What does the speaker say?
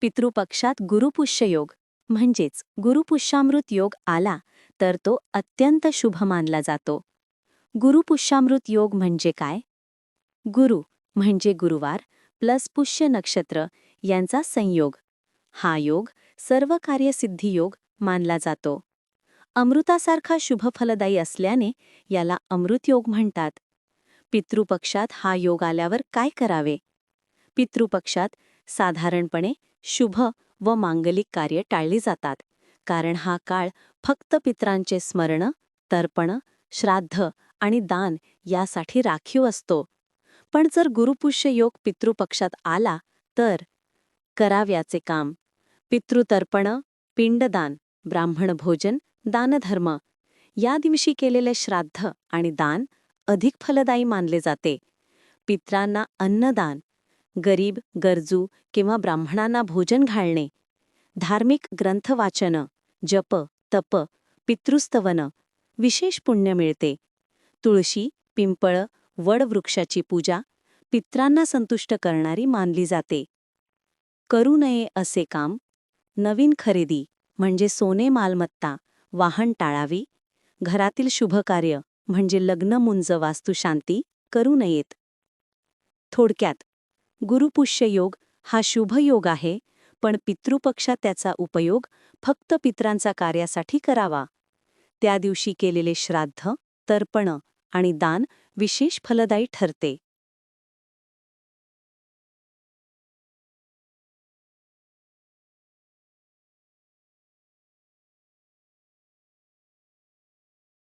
पितृपक्षात गुरुपुष्य योग म्हणजेच गुरुपुष्यामृत योग आला तर तो अत्यंत शुभ मानला जातो. गुरुपुष्यामृत योग म्हणजे काय? गुरु म्हणजे गुरुवार प्लस पुष्य नक्षत्र यांचा संयोग. हा योग सर्व कार्यसिद्धी योग मानला जातो. अमृतासारखा शुभफलदायी असल्याने याला अमृत योग म्हणतात. पितृपक्षात हा योग आल्यावर काय करावे? पितृपक्षात साधारणपणे शुभ व मांगलिक कार्य टाळली जातात. कारण हा काळ फक्त पित्रांचे स्मरण तर्पण श्राद्ध आणि दान यासाठी राखीव असतो. पण जर गुरुपुष्य योग पितृपक्षात आला तर कराव्याचे काम पितृतर्पण पिंडदान ब्राह्मण भोजन दानधर्म या दिवशी केलेले श्राद्ध आणि दान अधिक फलदायी मानले जाते. पित्रांना अन्नदान गरीब गरजू किंवा ब्राह्मणांना भोजन घालणे. धार्मिक ग्रंथ वाचन जप तप पितृस्तवन विशेष पुण्य मिळते. तुळशी पिंपळ वडवृक्षाची पूजा पित्रांना संतुष्ट करणारी मानली जाते. करू नये असे काम नवीन खरेदी म्हणजे सोने मालमत्ता वाहन टाळावी घरातील शुभकार्य म्हणजे लग्न मुंज वास्तुशांती करू नयेत. थोडक्यात गुरुपुष्य योग हा शुभ योग आहे पण पितृपक्षात त्याचा उपयोग फक्त पित्रांचा कार्यासाठी करावा. त्या दिवशी केलेले श्राद्ध तर्पण आणि दान विशेष फलदायी ठरते.